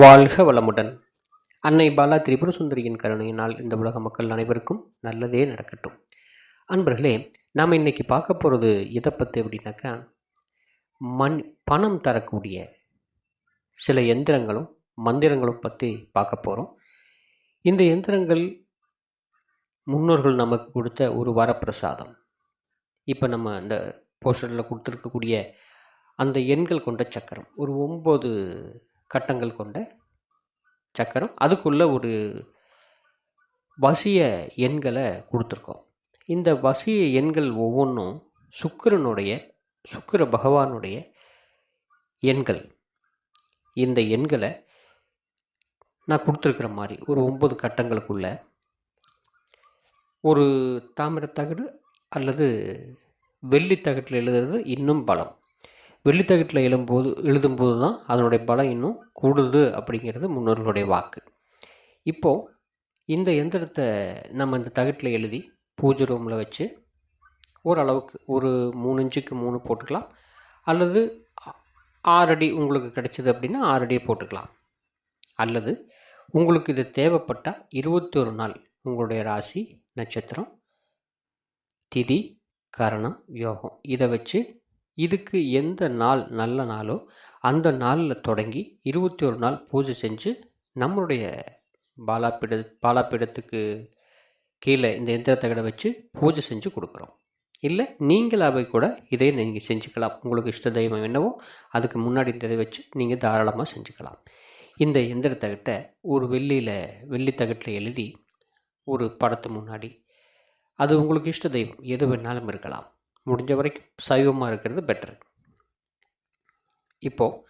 வாழ்க வளமுடன். அன்னை பாலா திரிபுர சுந்தரியின் கருணையினால் இந்த உலக மக்கள் அனைவருக்கும் நல்லதே நடக்கட்டும். அன்பர்களே நாம் இன்னைக்கு பார்க்க போகிறது எதை பற்றி அப்படின்னாக்கா மண் பணம் தரக்கூடிய சில எந்திரங்களும் மந்திரங்களும் பற்றி பார்க்க போகிறோம் இந்த எந்திரங்கள் முன்னோர்கள் நமக்கு கொடுத்த ஒரு வரப்பிரசாதம். இப்போ நம்ம இந்த போஸ்டரில் கொடுத்துருக்கக்கூடிய அந்த எண்கள் கொண்ட சக்கரம். ஒரு ஒம்பது கட்டங்கள் கொண்ட சக்கரம். அதுக்குள்ளே ஒரு வசிய எண்களை கொடுத்துருக்கோம். இந்த வசிய எண்கள் ஒவ்வொன்றும் சுக்கிரனுடைய சுக்கிர பகவானுடைய எண்கள். இந்த எண்களை நான் கொடுத்துருக்குற மாதிரி ஒரு ஒம்பது கட்டங்களுக்குள்ள ஒரு தாமிரத்தகடு அல்லது வெள்ளித்தகட்டில் எழுதுறது இன்னும் பலம். வெள்ளித்தகட்டில் எழும்போது எழுதும்போது தான் அதனுடைய பலம் இன்னும் கூடுது அப்படிங்கிறது முன்னோர்களுடைய வாக்கு. இப்போது இந்த எந்திரத்தை நம்ம இந்த தகட்டில் எழுதி பூஜை ரூமில் வச்சு ஓரளவுக்கு ஒரு மூணு இன்ச்சுக்கு மூணு போட்டுக்கலாம். அல்லது ஆறடி உங்களுக்கு கிடைச்சிது அப்படின்னா ஆறடியை போட்டுக்கலாம். அல்லது உங்களுக்கு இது தேவைப்பட்டால் இருபத்தொரு நாள் உங்களுடைய ராசி நட்சத்திரம் திதி கரணம் யோகம் இதை வச்சு இதுக்கு எந்த நாள் நல்ல நாளோ அந்த நாளில் தொடங்கி இருபத்தி ஒரு நாள் பூஜை செஞ்சு நம்மளுடைய பாலாப்பிட பாலாப்பிடத்துக்கு கீழே இந்த எந்திரத்தகடை வச்சு பூஜை செஞ்சு கொடுக்குறோம். இல்லை நீங்களாவே கூட இதை நீங்கள் செஞ்சுக்கலாம். உங்களுக்கு இஷ்ட தெய்வம் என்னவோ அதுக்கு முன்னாடி இந்த இதை வச்சு நீங்கள் தாராளமாக செஞ்சுக்கலாம். இந்த எந்திரத்தகட்டை ஒரு வெள்ளியில் வெள்ளித்தகட்டில் எழுதி ஒரு படத்து முன்னாடி அது உங்களுக்கு இஷ்ட தெய்வம் எது வேணாலும் இருக்கலாம். முடிஞ்ச வரைக்கும் சைவமாக இருக்கிறது பெட்டர் இப்போது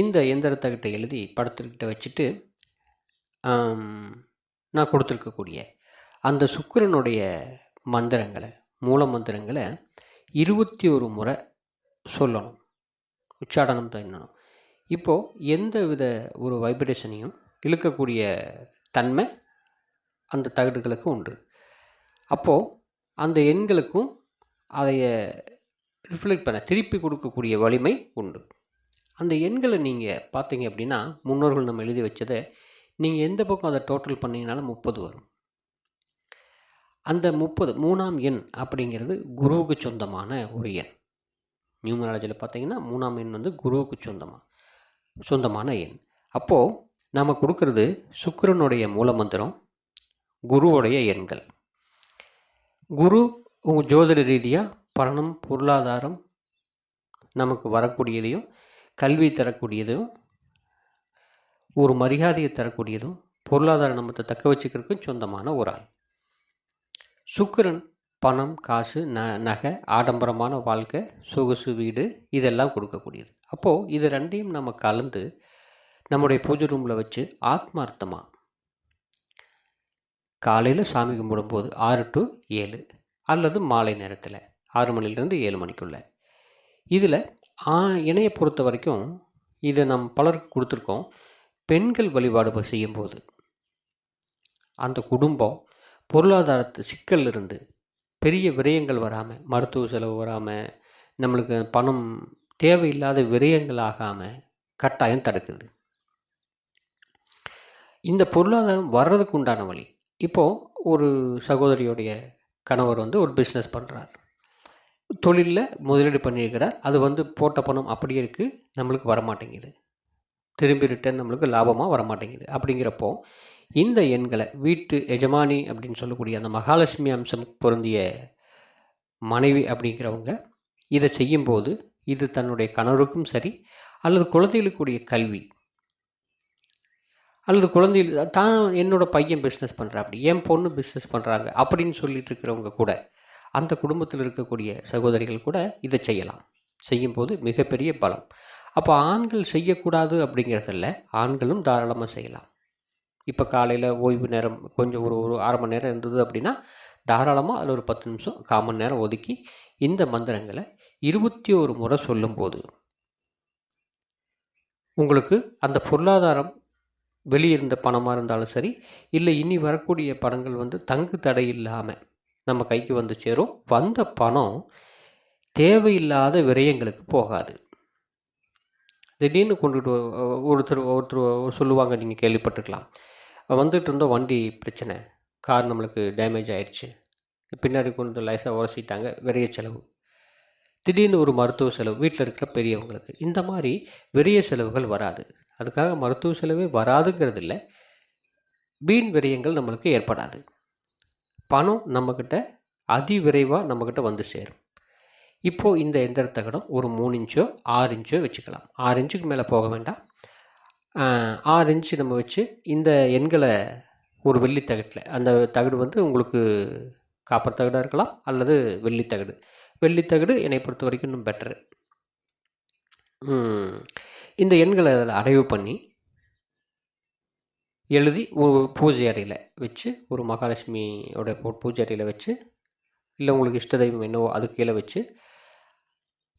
இந்த எந்திரத்தகிட்ட எழுதி படத்துக்கிட்ட வச்சுட்டு நான் கொடுத்துருக்கக்கூடிய அந்த சுக்கிரனுடைய மந்திரங்களை மூல மந்திரங்களை இருபத்தி ஒரு முறை சொல்லணும். உச்சாடனம் பண்ணணும். இப்போது எந்த வித ஒரு வைப்ரேஷனையும் இழுக்கக்கூடிய தன்மை அந்த தகடுகளுக்கு உண்டு. அப்போது அந்த எண்களுக்கும் அதைய ரிஃப்ளெக்ட் பண்ண திருப்பி கொடுக்கக்கூடிய வலிமை உண்டு. அந்த எண்களை நீங்கள் பார்த்தீங்க அப்படின்னா முன்னோர்கள் நம்ம எழுதி வச்சதை நீங்கள் எந்த பக்கம் அதை டோட்டல் பண்ணிங்கனாலும் முப்பது வரும். அந்த முப்பது மூணாம் எண் அப்படிங்கிறது குருவுக்கு சொந்தமான ஒரு எண். நியூமராலஜியில் பார்த்தீங்கன்னா மூணாம் எண் வந்து குருவுக்கு சொந்தமாக சொந்தமான எண். அப்போது நாம் கொடுக்கறது சுக்கரனுடைய மூலமந்திரம் குருவுடைய எண்கள். குரு உங்கள் ஜோதிட ரீதியாக பணம் பொருளாதாரம் நமக்கு வரக்கூடியதையும் கல்வி தரக்கூடியதும் ஒரு மரியாதையை தரக்கூடியதும் பொருளாதார நம்மத்தை தக்க வச்சுக்கிறதுக்கும் சொந்தமான ஒரு ஆள். சுக்கிரன் பணம் காசு ந நகை ஆடம்பரமான வாழ்க்கை சொகுசு வீடு இதெல்லாம் கொடுக்கக்கூடியது. அப்போது இது ரெண்டையும் நம்ம கலந்து நம்முடைய பூஜை ரூமில் வச்சு ஆத்மார்த்தமாக காலையில் சாமி கும்பிடும்போது ஆறு டு ஏழு அல்லது மாலை நேரத்தில் ஆறு மணிலேருந்து ஏழு மணிக்குள்ளே. இதில் இணையை பொறுத்த வரைக்கும் இதை நம் பலருக்கு கொடுத்துருக்கோம். பெண்கள் வழிபாடு செய்யும்போது அந்த குடும்பம் பொருளாதாரத்து சிக்கல் இருந்து பெரிய விரயங்கள் வராமல் மருத்துவ செலவு வராமல் நம்மளுக்கு பணம் தேவையில்லாத விரயங்கள் ஆகாமல் கட்டாயம் தடுக்குது. இந்த பொருளாதாரம் வர்றதுக்கு உண்டான வழி. இப்போது ஒரு சகோதரியுடைய கணவர் வந்து ஒரு பிஸ்னஸ் பண்ணுறார் தொழிலில் முதலீடு பண்ணியிருக்கிறார். அது வந்து போட்ட பணம் அப்படியே இருக்குது நம்மளுக்கு வரமாட்டேங்குது. திரும்பி ரிட்டர்ன் நம்மளுக்கு லாபமாக வரமாட்டேங்குது. அப்படிங்கிறப்போ இந்த எண்களை வீட்டு எஜமானி அப்படின்னு சொல்லக்கூடிய அந்த மகாலட்சுமி அம்சம் பொருந்திய மனைவி அப்படிங்கிறவங்க இதை செய்யும்போது இது தன்னுடைய கணவருக்கும் சரி அல்லது குழந்தைகளுக்குடைய கல்வி அல்லது குழந்தைகள் தான் என்னோடய பையன் பிஸ்னஸ் பண்ணுறாப்படி என் பொண்ணு பிஸ்னஸ் பண்ணுறாங்க அப்படின்னு சொல்லிட்டு இருக்கிறவங்க கூட அந்த குடும்பத்தில் இருக்கக்கூடிய சகோதரிகள் கூட இதை செய்யலாம். செய்யும்போது மிகப்பெரிய பலம். அப்போ ஆண்கள் செய்யக்கூடாது அப்படிங்கிறதில்ல ஆண்களும் தாராளமாக செய்யலாம். இப்போ காலையில் ஓய்வு நேரம் கொஞ்சம் ஒரு ஒரு அரை மணி நேரம் இருந்தது அப்படின்னா தாராளமாக அதில் ஒரு பத்து நிமிஷம் கால் மணி நேரம் ஒதுக்கி இந்த மந்திரங்களை இருபத்தி ஒரு முறை சொல்லும்போது உங்களுக்கு அந்த பொருளாதாரம் வெளியிருந்த பணமாக இருந்தாலும் சரி இல்லை இனி வரக்கூடிய பணங்கள் வந்து தங்கு தடை இல்லாமல் நம்ம கைக்கு வந்து சேரும். வந்த பணம் தேவையில்லாத விரயங்களுக்கு போகாது. திடீர்னு கொண்டுட்டு ஒருத்தர் ஒருத்தர் சொல்லுவாங்க நீங்கள் கேள்விப்பட்டிருக்கலாம். வந்துட்டு இருந்தோம் வண்டி பிரச்சனை கார் நம்மளுக்கு டேமேஜ் ஆயிடுச்சு பின்னாடி கொண்டு வந்து லைஸாக உரசிட்டாங்க விரைய செலவு. திடீர்னு ஒரு மருத்துவ செலவு வீட்டில் இருக்கிற பெரியவங்களுக்கு. இந்த மாதிரி விரைய செலவுகள் வராது. அதுக்காக மருத்துவ செலவே வராதுங்கிறது இல்லை வீண் விரயங்கள் நம்மளுக்கு ஏற்படாது. பணம் நம்மக்கிட்ட அதிவிரைவாக நம்மக்கிட்ட வந்து சேரும். இப்போது இந்த எந்திரத்தகடம் ஒரு மூணு இன்ச்சோ ஆறு இன்ச்சோ வச்சுக்கலாம். ஆறு இன்ச்சுக்கு மேலே போக வேண்டாம். ஆறு இன்ச்சு நம்ம வச்சு இந்த எண்களை ஒரு வெள்ளி தகட்டில் அந்த தகடு வந்து உங்களுக்கு காப்பர் தகடாக இருக்கலாம் அல்லது வெள்ளி தகடு. வெள்ளி தகடு என்னை பொறுத்த வரைக்கும் இன்னும் பெட்டரு இந்த எண்களை அதில் அடைவு பண்ணி எழுதி ஒரு பூஜை அறையில் வச்சு ஒரு மகாலட்சுமியோட பூஜை அறையில் வச்சு இல்லை உங்களுக்கு இஷ்ட தெய்வம் என்னவோ அது கீழே வச்சு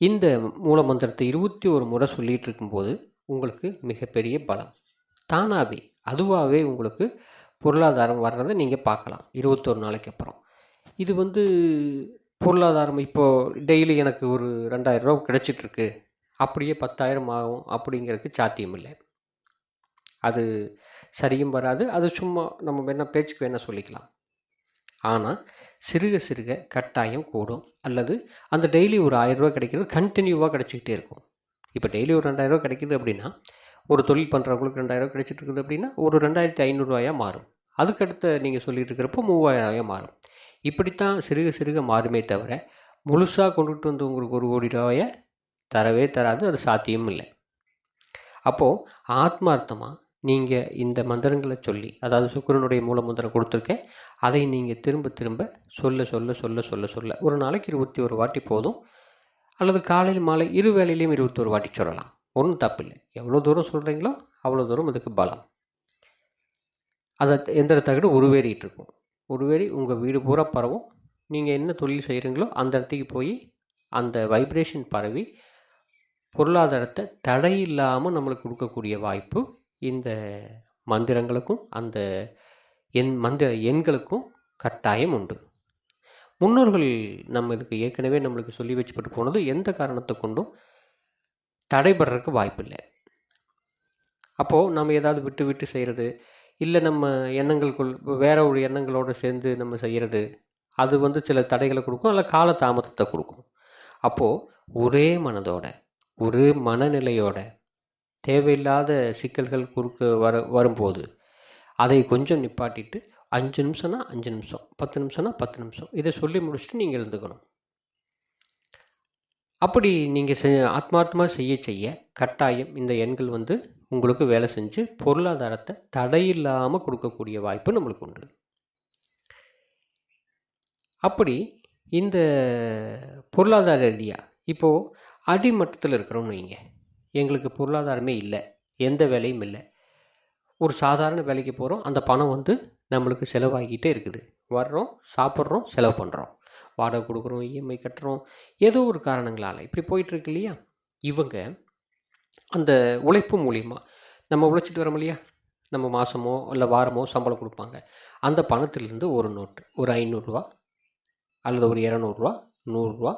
இந்த மூல மந்திரத்தை இருபத்தி ஒரு முறை சொல்லிகிட்டு இருக்கும்போது உங்களுக்கு மிகப்பெரிய பலம். தானாகவே அதுவாகவே உங்களுக்கு பொருளாதாரம் வர்றதை நீங்கள் பார்க்கலாம் இருபத்தொரு நாளைக்கு அப்புறம். இது வந்து பொருளாதாரம் இப்போது டெய்லி எனக்கு ஒரு ரெண்டாயிரம் ரூபா கிடச்சிட்ருக்கு அப்படியே பத்தாயிரம் ஆகும் அப்படிங்கிறதுக்கு சாத்தியம் இல்லை. அது சரியும் வராது. அது சும்மா நம்ம வேணால் பேச்சுக்கு வேணால் சொல்லிக்கலாம். ஆனால் சிறுக சிறுக கட்டாயம் கூடும். அல்லது அந்த டெய்லி ஒரு ஆயிரம் கிடைக்கிறது கண்டினியூவாக கிடச்சிக்கிட்டே இருக்கும். இப்போ டெய்லி ஒரு ரெண்டாயிரம் கிடைக்கிது கிடைக்குது அப்படின்னா ஒரு தொழில் பண்ணுறவங்களுக்கு ரெண்டாயிரம் கிடைச்சிட்டு இருக்குது அப்படின்னா ஒரு ரெண்டாயிரத்தி ஐநூறுரூவாயாக மாறும். அதுக்கடுத்த நீங்கள் சொல்லிட்டு இருக்கிறப்போ மூவாயிரம் ரூபாயா மாறும். இப்படித்தான் சிறுக சிறுக மாறுமே தவிர முழுசாக கொண்டுகிட்டு வந்து உங்களுக்கு ஒரு கோடி ரூபாயை தரவே தராது அது சாத்தியம் இல்லை அப்போது ஆத்மார்த்தமாக நீங்கள் இந்த மந்திரங்களை சொல்லி அதாவது சுக்கிரனுடைய மூல மந்திரம் கொடுத்துருக்கேன் அதை நீங்கள் திரும்ப திரும்ப சொல்ல சொல்ல சொல்ல சொல்ல சொல்ல ஒரு நாளைக்கு இருபத்தி ஒரு வாட்டி போதும் அல்லது காலையில் மாலை இரு வேளையிலையும் இருபத்தொரு வாட்டி சொல்லலாம். ஒன்றும் தப்பில்லை. எவ்வளோ தூரம் சொல்கிறீங்களோ அவ்வளோ தூரம் அதுக்கு பலம். அதை எந்திர தகடு உருவேறிட்டு இருக்கும். உருவேறி உங்கள் வீடு பூரா பரவும். நீங்கள் என்ன தொழில் செய்கிறீங்களோ அந்த இடத்துக்கு போய் அந்த வைப்ரேஷன் பரவி பொருளாதாரத்தை தடையில்லாமல் நம்மளுக்கு கொடுக்கக்கூடிய வாய்ப்பு இந்த மந்திரங்களுக்கும் அந்த எண் மந்திர எண்களுக்கும் கட்டாயம் உண்டு. முன்னோர்கள் நம்ம இதுக்கு ஏற்கனவே நம்மளுக்கு சொல்லி வச்சுப்பட்டு போனது எந்த காரணத்தை கொண்டும் தடைபடுறதுக்கு வாய்ப்பில்லை. அப்போது நம்ம ஏதாவது விட்டு விட்டு செய்கிறது இல்லை நம்ம எண்ணங்களுக்குள் வேற ஒரு எண்ணங்களோடு சேர்ந்து நம்ம செய்கிறது அது வந்து சில தடைகளை கொடுக்கும் இல்லை கால தாமதத்தை கொடுக்கும். அப்போது ஒரே மனதோட ஒரு மனநிலையோட தேவையில்லாத சிக்கல்கள் குறுக்க வர வரும்போது அதை கொஞ்சம் நிப்பாட்டிட்டு அஞ்சு நிமிஷம்னா அஞ்சு நிமிஷம் பத்து நிமிஷம்னா பத்து நிமிஷம் இதை சொல்லி முடிச்சுட்டு நீங்கள் எழுந்துக்கணும். அப்படி நீங்கள் செ ஆத்மார்த்தமாக செய்ய செய்ய கட்டாயம் இந்த எண்கள் வந்து உங்களுக்கு வேலை செஞ்சு பொருளாதாரத்தை தடையில்லாமல் கொடுக்கக்கூடிய வாய்ப்பு நம்மளுக்கு உண்டு. அப்படி இந்த பொருளாதார ரீதியாக இப்போது அடிமட்டத்தில் இருக்கிறோம்னு வைங்க எங்களுக்கு பொருளாதாரமே இல்லை. எந்த வேலையும் இல்லை. ஒரு சாதாரண வேலைக்கு போகிறோம் அந்த பணம் வந்து நம்மளுக்கு செலவாகிக்கிட்டே இருக்குது. வர்றோம் சாப்பிட்றோம் செலவு பண்ணுறோம் வாடகை கொடுக்குறோம் இஎம்ஐ கட்டுறோம். ஏதோ ஒரு காரணங்களால். இப்படி போயிட்டுருக்கு இல்லையா? இவங்க அந்த உழைப்பு மூலிமா நம்ம உழைச்சிட்டு வரோம் இல்லையா? நம்ம மாதமோ இல்லை வாரமோ சம்பளம் கொடுப்பாங்க. அந்த பணத்திலேருந்து ஒரு நோட்டு ஒரு ஐநூறுரூவா அல்லது ஒரு இரநூறுவா நூறுரூவா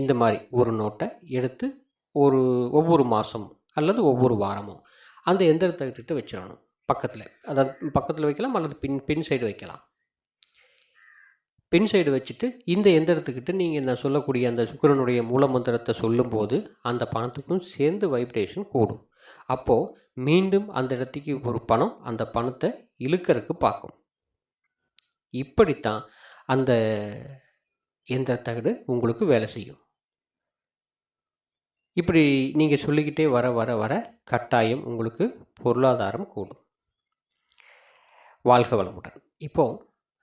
இந்த மாதிரி ஒரு நோட்டை எடுத்து ஒரு ஒவ்வொரு மாதமும் அல்லது ஒவ்வொரு வாரமும் அந்த எந்திரத்தை வச்சிடணும். பக்கத்தில். அதாவது பக்கத்தில் வைக்கலாம் அல்லது பின் பின் சைடு வைக்கலாம். பின் சைடு வச்சுட்டு இந்த எந்திரத்துக்கிட்ட நீங்கள் நான் சொல்லக்கூடிய அந்த சுக்கிரனுடைய மூலமந்திரத்தை சொல்லும்போது அந்த பணத்துக்கும் சேர்ந்து வைப்ரேஷன் கூடும். அப்போது மீண்டும் அந்த இடத்துக்கு ஒரு பணம் அந்த பணத்தை இழுக்கறதுக்கு பார்க்கும். இப்படித்தான் அந்த எந்திரத்தகடு உங்களுக்கு வேலை செய்யும். இப்படி நீங்கள் சொல்லிக்கிட்டே வர வர வர கட்டாயம் உங்களுக்கு பொருளாதாரம் கூடும். வாழ்க வளமுடன். இப்போது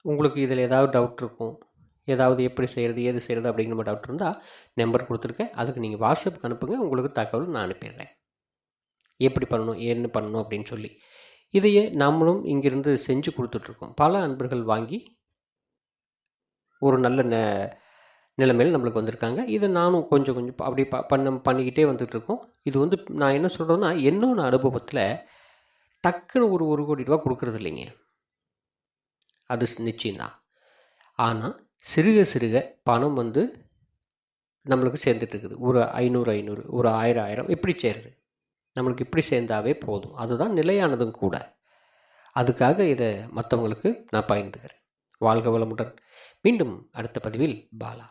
உங்களுக்கு இதில் ஏதாவது டவுட் இருக்கும் ஏதாவது எப்படி செய்கிறது ஏது செய்கிறது அப்படிங்கிற மாதிரி டவுட் இருந்தால் நம்பர் கொடுத்துருக்கேன். அதுக்கு நீங்கள் வாட்ஸ்அப்புக்கு அனுப்புங்க உங்களுக்கு தகவல் நான் அனுப்பிடுறேன். எப்படி பண்ணணும் என்ன பண்ணணும் அப்படின்னு சொல்லி. இதையே நம்மளும் இங்கிருந்து செஞ்சு கொடுத்துட்ருக்கோம் பல அன்பர்கள் வாங்கி ஒரு நல்ல ந நிலைமையில் நம்மளுக்கு வந்திருக்காங்க. இதை நானும் கொஞ்சம் கொஞ்சம் அப்படி ப பண்ண பண்ணிக்கிட்டே வந்துட்டு இருக்கோம் இது வந்து நான் என்ன சொல்கிறேன்னா என்னோட அனுபவத்தில் டக்குன்னு ஒரு ஒரு கோடி ரூபா கொடுக்குறது இல்லைங்க. அது நிச்சயம்தான். ஆனால் சிறுக சிறுக பணம் வந்து நம்மளுக்கு சேர்ந்துட்டு இருக்குது ஒரு ஐநூறு ஐநூறு ஒரு ஆயிரம் ஆயிரம் இப்படி சேருது. நம்மளுக்கு இப்படி சேர்ந்தாவே போதும். அதுதான் நிலையானதும் கூட. அதுக்காக இதை மற்றவங்களுக்கு நான் பயந்துக்கிறேன். வாழ்க வளமுடன். மீண்டும் அடுத்த பதிவில் பாலா